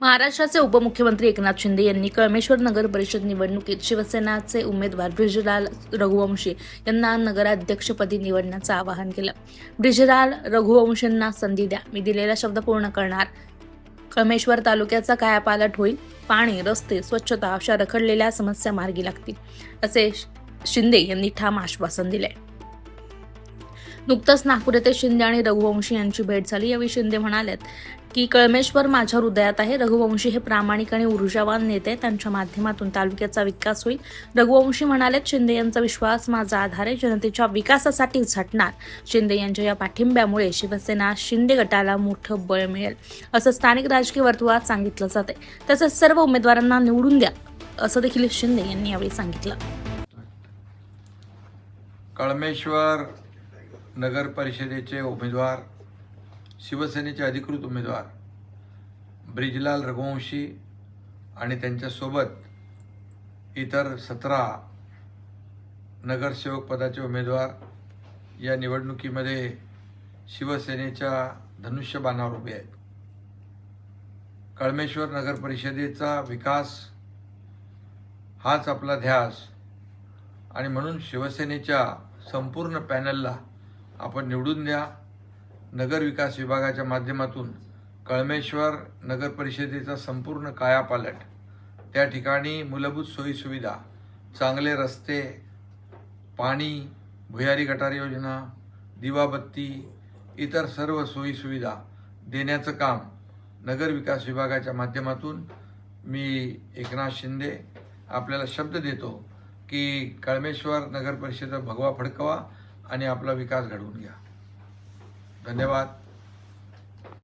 महाराष्ट्राचे उपमुख्यमंत्री एकनाथ शिंदे यांनी कळमेश्वर नगर परिषद निवडणुकीत शिवसेनाचे उमेदवार ब्रिजलाल रघुवंशी यांना नगराध्यक्षपदी निवडण्याचं आवाहन केलं. ब्रिजलाल रघुवंशींना संधी द्या. मी दिलेला शब्द पूर्ण करणार. कळमेश्वर तालुक्याचा कायापालट होईल. पाणी रस्ते स्वच्छता अशा रखडलेल्या समस्या मार्गी लागतील. असे शिंदे यांनी ठाम आश्वासन दिले नुकतंच नागपूर येथे शिंदे आणि रघुवंशी यांची भेट झाली. यावेळी शिंदे म्हणालेत की कळमेश्वर माझ्या हृदयात आहे. रघुवंशी हे प्रामाणिक आणि ऊर्जावान नेते. त्यांच्या माध्यमातून तालुक्याचा विकास होईल. रघुवंशी म्हणालेत शिंदे यांचा विश्वास माझा आधार आहे. जनतेच्या विकासासाठी झटणार. शिंदे यांच्या या पाठिंब्यामुळे शिवसेना शिंदे गटाला मोठं बळ मिळेल. असं स्थानिक राजकीय वर्तुळात सांगितलं जाते तसंच सर्व उमेदवारांना निवडून द्या असं देखील शिंदे यांनी यावेळी सांगितलं. कळमेश्वर नगर परिषदेचे उमेदवार शिवसेनेचे अधिकृत उमेदवार ब्रिजलाल रघुवंशी आणि त्यांच्यासोबत इतर सतरा नगरसेवक पदाचे उमेदवार या निवडणुकीमध्ये शिवसेनेच्या धनुष्यबाणावर उभे आहेत. कळमेश्वर नगर परिषदेचा विकास हाच आपला ध्यास आणि म्हणून शिवसेनेच्या संपूर्ण पॅनलला आपण निवडून द्या. नगर विकास विभागाच्या माध्यमातून कळमेश्वर नगर परिषदेचा संपूर्ण कायापालट. त्या ठिकाणी मूलभूत सोयीसुविधा चांगले रस्ते पाणी भुयारी गटार योजना दिवाबत्ती इतर सर्व सोयीसुविधा देण्याचं काम नगर विकास विभागाच्या माध्यमातून मी एकनाथ शिंदे आपल्याला शब्द देतो की कळमेश्वर नगर परिषद भगवा फडकवा. आणि आपला विकास घडवून घ्या. धन्यवाद.